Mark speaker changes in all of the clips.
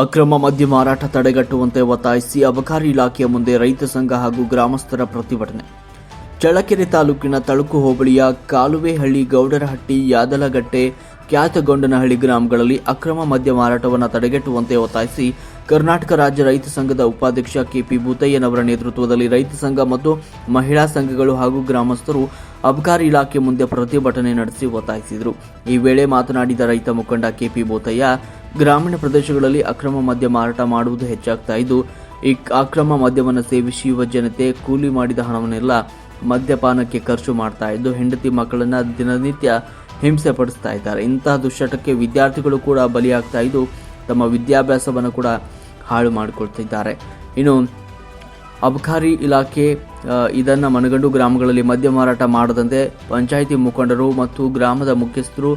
Speaker 1: ಅಕ್ರಮ ಮದ್ಯ ಮಾರಾಟ ತಡೆಗಟ್ಟುವಂತೆ ಒತ್ತಾಯಿಸಿ ಅಬಕಾರಿ ಇಲಾಖೆಯ ಮುಂದೆ ರೈತ ಸಂಘ ಹಾಗೂ ಗ್ರಾಮಸ್ಥರ ಪ್ರತಿಭಟನೆ. ಚಳ್ಳಕೆರೆ ತಾಲೂಕಿನ ತಳುಕು ಹೋಬಳಿಯ ಕಾಲುವೆಹಳ್ಳಿ ಗೌಡರಹಟ್ಟಿ ಯಾದಲಗಟ್ಟೆ ಕ್ಯಾತಗೊಂಡನಹಳ್ಳಿ ಗ್ರಾಮಗಳಲ್ಲಿ ಅಕ್ರಮ ಮದ್ಯ ಮಾರಾಟವನ್ನು ತಡೆಗಟ್ಟುವಂತೆ ಒತ್ತಾಯಿಸಿ ಕರ್ನಾಟಕ ರಾಜ್ಯ ರೈತ ಸಂಘದ ಉಪಾಧ್ಯಕ್ಷ ಕೆಪಿ ಭೂತಯ್ಯನವರ ನೇತೃತ್ವದಲ್ಲಿ ರೈತ ಸಂಘ ಮತ್ತು ಮಹಿಳಾ ಸಂಘಗಳು ಹಾಗೂ ಗ್ರಾಮಸ್ಥರು ಅಬಕಾರಿ ಇಲಾಖೆ ಮುಂದೆ ಪ್ರತಿಭಟನೆ ನಡೆಸಿ ಒತ್ತಾಯಿಸಿದರು. ಈ ವೇಳೆ ಮಾತನಾಡಿದ ರೈತ ಮುಖಂಡ ಕೆಪಿ ಭೂತಯ್ಯ ಗ್ರಾಮೀಣ ಪ್ರದೇಶಗಳಲ್ಲಿ ಅಕ್ರಮ ಮದ್ಯ ಮಾರಾಟ ಮಾಡುವುದು ಹೆಚ್ಚಾಗ್ತಾ ಇದ್ದು, ಈ ಅಕ್ರಮ ಮದ್ಯವನ್ನು ಸೇವಿಸಿ ಯುವ ಜನತೆ ಕೂಲಿ ಮಾಡಿದ ಹಣವನ್ನೆಲ್ಲ ಮದ್ಯಪಾನಕ್ಕೆ ಖರ್ಚು ಮಾಡ್ತಾ ಇದ್ದು, ಹೆಂಡತಿ ಮಕ್ಕಳನ್ನ ದಿನನಿತ್ಯ ಹಿಂಸೆ ಪಡಿಸ್ತಾ ಇದ್ದಾರೆ. ಇಂತಹ ದುಶ್ಚಟಕ್ಕೆ ವಿದ್ಯಾರ್ಥಿಗಳು ಕೂಡ ಬಲಿಯಾಗ್ತಾ ಇದ್ದು, ತಮ್ಮ ವಿದ್ಯಾಭ್ಯಾಸವನ್ನು ಕೂಡ ಹಾಳು ಮಾಡಿಕೊಳ್ತಿದ್ದಾರೆ. ಇನ್ನು ಅಬಕಾರಿ ಇಲಾಖೆ ಇದನ್ನು ಮನಗಂಡು ಗ್ರಾಮಗಳಲ್ಲಿ ಮದ್ಯ ಮಾರಾಟ ಮಾಡದಂತೆ ಪಂಚಾಯಿತಿ ಮುಖಂಡರು ಮತ್ತು ಗ್ರಾಮದ ಮುಖ್ಯಸ್ಥರು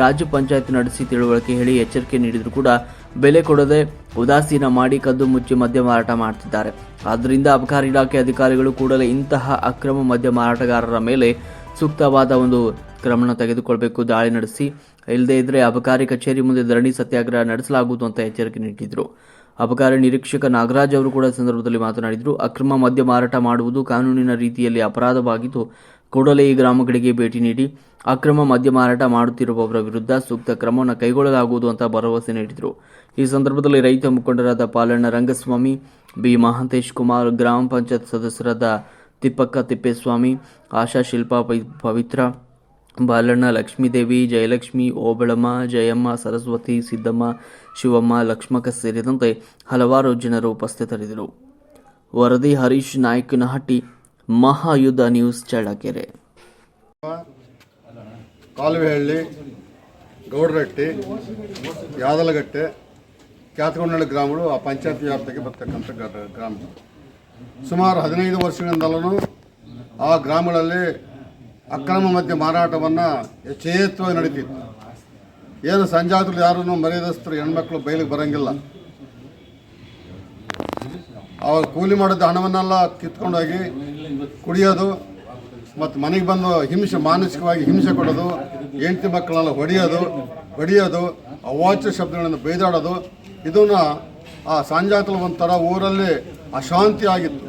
Speaker 1: ರಾಜ್ಯ ಪಂಚಾಯತ್ ನಡೆಸಿ ತಿಳುವಳಿಕೆ ಹೇಳಿ ಎಚ್ಚರಿಕೆ ನೀಡಿದರೂ ಕೂಡ ಬೆಲೆ ಕೊಡದೆ ಉದಾಸೀನ ಮಾಡಿ ಕದ್ದು ಮುಚ್ಚಿ ಮದ್ಯ ಮಾರಾಟ ಮಾಡ್ತಿದ್ದಾರೆ. ಆದ್ದರಿಂದ ಅಬಕಾರಿ ಇಲಾಖೆ ಅಧಿಕಾರಿಗಳು ಕೂಡಲೇ ಇಂತಹ ಅಕ್ರಮ ಮದ್ಯ ಮಾರಾಟಗಾರರ ಮೇಲೆ ಸೂಕ್ತವಾದ ಒಂದು ಕ್ರಮ ತೆಗೆದುಕೊಳ್ಬೇಕು, ದಾಳಿ ನಡೆಸಿ. ಇಲ್ಲದೇ ಇದ್ದರೆ ಅಬಕಾರಿ ಕಚೇರಿ ಮುಂದೆ ಧರಣಿ ಸತ್ಯಾಗ್ರಹ ನಡೆಸಲಾಗುವುದು ಅಂತ ಎಚ್ಚರಿಕೆ ನೀಡಿದರು. ಅಬಕಾರಿ ನಿರೀಕ್ಷಕ ನಾಗರಾಜ್ ಅವರು ಕೂಡ ಸಂದರ್ಭದಲ್ಲಿ ಮಾತನಾಡಿದರು. ಅಕ್ರಮ ಮದ್ಯ ಮಾರಾಟ ಮಾಡುವುದು ಕಾನೂನಿನ ರೀತಿಯಲ್ಲಿ ಅಪರಾಧವಾಗಿದ್ದು, ಕೂಡಲೇ ಈ ಗ್ರಾಮಗಳಿಗೆ ಭೇಟಿ ನೀಡಿ ಅಕ್ರಮ ಮದ್ಯ ಮಾರಾಟ ಮಾಡುತ್ತಿರುವವರ ವಿರುದ್ಧ ಸೂಕ್ತ ಕ್ರಮವನ್ನು ಕೈಗೊಳ್ಳಲಾಗುವುದು ಅಂತ ಭರವಸೆ ನೀಡಿದರು. ಈ ಸಂದರ್ಭದಲ್ಲಿ ರೈತ ಮುಖಂಡರಾದ ಪಾಲಣ್ಣ ರಂಗಸ್ವಾಮಿ, ಬಿ ಮಹಾಂತೇಶ್ ಕುಮಾರ್, ಗ್ರಾಮ ಪಂಚಾಯತ್ ಸದಸ್ಯರಾದ ತಿಪ್ಪಕ್ಕ ತಿಪ್ಪೇಸ್ವಾಮಿ, ಆಶಾ ಶಿಲ್ಪಾ ಪವಿತ್ರ ಬಾಲಣ್ಣ, ಲಕ್ಷ್ಮೀದೇವಿ, ಜಯಲಕ್ಷ್ಮಿ, ಓಬಳಮ್ಮ, ಜಯಮ್ಮ, ಸರಸ್ವತಿ, ಸಿದ್ದಮ್ಮ, ಶಿವಮ್ಮ ಲಕ್ಷ್ಮಕ ಸೇರಿದಂತೆ ಹಲವಾರು ಜನರು ಉಪಸ್ಥಿತರಿದ್ದರು. ವರದಿ ಹರೀಶ್ ನಾಯ್ಕನಹಟ್ಟಿ, ಮಹಾಯುದ್ಧ ನ್ಯೂಸ್ ಚಳ್ಳಕೆರೆ.
Speaker 2: ಕಾಲುವೆಹಳ್ಳಿ, ಗೌಡರಟ್ಟಿ, ಯಾದಲಗಟ್ಟೆ ಕ್ಯಾತಗೊಂಡಳ್ಳಿ ಗ್ರಾಮಗಳು ಆ ಪಂಚಾಯತ್ ವ್ಯಾಪ್ತಿಗೆ ಬರ್ತಕ್ಕಂಥ ಗ್ರಾಮ. ಸುಮಾರು ಹದಿನೈದು ವರ್ಷಗಳಿಂದಲೂ ಆ ಗ್ರಾಮಗಳಲ್ಲಿ ಅಕ್ರಮ ಮದ್ಯ ಮಾರಾಟವನ್ನು ಯಥೇಚ್ಛವಾಗಿ ನಡೀತಿತ್ತು. ಏನು ಸಂಜಾತರು ಯಾರನ್ನು ಮರ್ಯಾದಸ್ಥರು ಹೆಣ್ಮಕ್ಳು ಬಯಲಿಗೆ ಬರಂಗಿಲ್ಲ. ಅವ್ರು ಕೂಲಿ ಮಾಡಿದ ಹಣವನ್ನೆಲ್ಲ ಕಿತ್ಕೊಂಡೋಗಿ ಕುಡಿಯೋದು ಮತ್ತು ಮನೆಗೆ ಬಂದು ಹಿಂಸೆ ಮಾನಸಿಕವಾಗಿ ಹಿಂಸೆ ಕೊಡೋದು ಹೆಂಡತಿ ಮಕ್ಕಳನ್ನೆಲ್ಲ ಹೊಡೆಯೋದು ಹೊಡೆಯೋದು ಅವಾಚ್ಯ ಶಬ್ದಗಳನ್ನು ಬೈದಾಡೋದು ಇದನ್ನು ಆ ಸಂಜಾತಲು ಒಂಥರ ಊರಲ್ಲಿ ಅಶಾಂತಿ ಆಗಿತ್ತು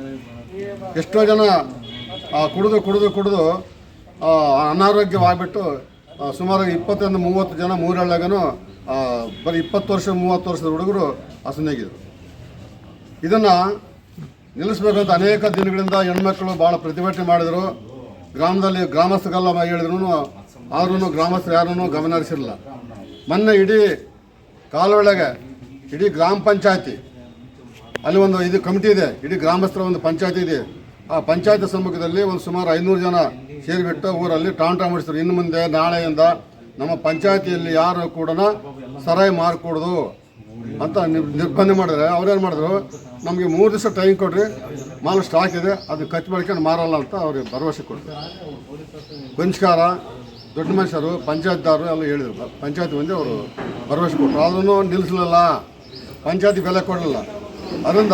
Speaker 2: ಎಷ್ಟೋ ಜನ ಆ, ಕುಡಿದು ಕುಡಿದು ಕುಡಿದು ಅನಾರೋಗ್ಯವಾಗಿಬಿಟ್ಟು ಸುಮಾರು ಇಪ್ಪತ್ತೊಂದು, ಮೂವತ್ತು ಜನ ಮೂರಳ್ಳಗನು ಬರೀ ಇಪ್ಪತ್ತು ವರ್ಷ, ಮೂವತ್ತು ವರ್ಷದ ಹುಡುಗರು ಅಸನಾಗಿದ್ರು ಇದನ್ನು ನಿಲ್ಲಿಸ್ಬೇಕಂತ ಅನೇಕ ದಿನಗಳಿಂದ ಹೆಣ್ಮಕ್ಳು ಭಾಳ ಪ್ರತಿಭಟನೆ ಮಾಡಿದರು. ಗ್ರಾಮದಲ್ಲಿ ಗ್ರಾಮಸ್ಥರೆಲ್ಲ ಹೇಳಿದ್ರು ಆದ್ರೂ ಗ್ರಾಮಸ್ಥರು ಯಾರೂ ಗಮನ ಹರಿಸಿರಲಿಲ್ಲ ಮೊನ್ನೆ ಇಡೀ ಕಾಲೊಳಗೆ, ಇಡೀ ಗ್ರಾಮ ಪಂಚಾಯತಿ, ಅಲ್ಲಿ ಒಂದು ಇದು ಕಮಿಟಿ ಇದೆ. ಇಡೀ ಗ್ರಾಮಸ್ಥರ ಒಂದು ಪಂಚಾಯತಿ ಇದೆ. ಆ ಪಂಚಾಯತ್ ಸಮ್ಮುಖದಲ್ಲಿ ಒಂದು ಸುಮಾರು ಐನೂರು ಜನ ಸೇರಿಬಿಟ್ಟು ಊರಲ್ಲಿ ಟಾಂಟ ಮಾಡಿಸ್ತಾರೆ. ಇನ್ನು ಮುಂದೆ ನಾಳೆಯಿಂದ ನಮ್ಮ ಪಂಚಾಯತಿಯಲ್ಲಿ ಯಾರು ಕೂಡ ಸರಾಯಿ ಮಾರಕೂಡ್ದು ಅಂತ ನಿರ್- ನಿರ್ಬಂಧ ಮಾಡಿದ್ರೆ ಅವ್ರೇನು ಮಾಡಿದ್ರು? ನಮಗೆ ಮೂರು ದಿವಸ ಟೈಮ್ ಕೊಡ್ರಿ. ಮಾಲು ಸ್ಟಾಕ್ ಇದೆ. ಅದು ಖರ್ಚು ಮಾಡ್ಕೊಂಡು ಮಾರಲ್ಲ ಅಂತ ಅವ್ರಿಗೆ ಭರವಸೆ ಕೊಟ್ಟರು ಪಂಚಕಾರ, ದೊಡ್ಡ ಮನುಷ್ಯರು, ಪಂಚಾಯತ್ದಾರರು ಎಲ್ಲ ಹೇಳಿದರು. ಪಂಚಾಯತ್ ಮಂದಿ ಅವರು ಭರವಸೆ ಕೊಟ್ಟರು ಆದ್ರೂ ನಿಲ್ಲಿಸಲಿಲ್ಲ ಪಂಚಾಯತಿ ಬೆಲೆ ಕೊಡಲಿಲ್ಲ. ಅದರಿಂದ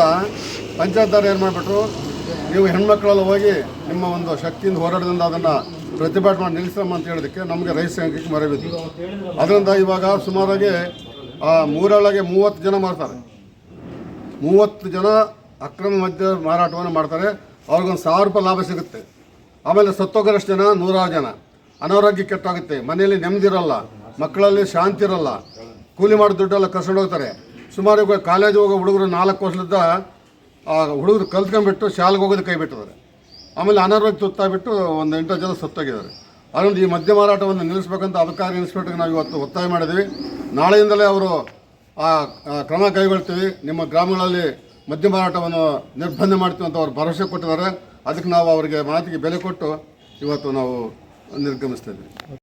Speaker 2: ಪಂಚಾಯತ್ದಾರ ಏನು ಮಾಡಿಬಿಟ್ರು? ನೀವು ಹೆಣ್ಮಕ್ಳೆಲ್ಲ ಹೋಗಿ ನಿಮ್ಮ ಒಂದು ಶಕ್ತಿಯಿಂದ ಹೋರಾಟದಿಂದ ಅದನ್ನು ಪ್ರತಿಭಟನೆ ಮಾಡಿ ನಿಲ್ಲಿಸಮ್ಮ ಅಂತ ಹೇಳೋದಕ್ಕೆ ನಮಗೆ ರೈತ ಸಂಘಕ್ಕೆ ಮರವಿದ್ದು ಅದರಿಂದ ಇವಾಗ ಸುಮಾರಾಗಿ, ಆ ಮೂರೊಳಗೆ ಮೂವತ್ತು ಜನ ಮಾಡ್ತಾರೆ. ಮೂವತ್ತು ಜನ ಅಕ್ರಮ ಮದ್ಯ ಮಾರಾಟವನ್ನು ಮಾಡ್ತಾರೆ. ಅವ್ರಿಗೊಂದು ಸಾವಿರ ರೂಪಾಯಿ ಲಾಭ ಸಿಗುತ್ತೆ. ಆಮೇಲೆ ಸತ್ತೋಗರಷ್ಟು ಜನ, ನೂರಾರು ಜನ. ಅನಾರೋಗ್ಯ ಕೆಟ್ಟಾಗುತ್ತೆ. ಮನೆಯಲ್ಲಿ ನೆಮ್ಮದಿ ಇರಲ್ಲ. ಮಕ್ಕಳಲ್ಲಿ ಶಾಂತಿ ಇರಲ್ಲ. ಕೂಲಿ ಮಾಡಿ ದುಡ್ಡೆಲ್ಲ ಹೋಗ್ತಾರೆ ಸುಮಾರು ಕಾಲೇಜ್ ಹೋಗೋ ಹುಡುಗರು ನಾಲ್ಕು ವರ್ಷದ ಆ ಹುಡುಗರು ಕಲ್ತ್ಕೊಂಡ್ಬಿಟ್ಟು ಶಾಲೆಗೆ ಹೋಗೋದು ಕೈ ಬಿಟ್ಟಿದ್ದಾರೆ ಆಮೇಲೆ ಅನಾರೋಗ್ಯ ತುತ್ತಾಗ್ಬಿಟ್ಟು ಒಂದು ಎಂಟು ಜನ ಸತ್ತೋಗಿದ್ದಾರೆ. ಅದರಿಂದ ಈ ಮದ್ಯ ಮಾರಾಟವನ್ನು ನಿಲ್ಲಿಸಬೇಕಂತ ಅಬಕಾರಿ ಇನ್ಸ್ಪೆಕ್ಟರ್ಗೆ ನಾವು ಇವತ್ತು ಒತ್ತಾಯ ಮಾಡಿದ್ವಿ. ನಾಳೆಯಿಂದಲೇ ಅವರು ಆ ಕ್ರಮ ಕೈಗೊಳ್ತೀವಿ. ನಿಮ್ಮ ಗ್ರಾಮಗಳಲ್ಲಿ ಮದ್ಯ ಮಾರಾಟವನ್ನು ನಿರ್ಬಂಧ ಮಾಡ್ತೀವಿ ಅಂತ ಅವ್ರು ಭರವಸೆ ಕೊಟ್ಟಿದ್ದಾರೆ. ಅದಕ್ಕೆ ನಾವು ಅವರಿಗೆ ಮಾತಿಗೆ ಬೆಲೆ ಕೊಟ್ಟು ಇವತ್ತು ನಾವು ನಿರ್ಗಮಿಸ್ತಾ ಇದ್ವಿ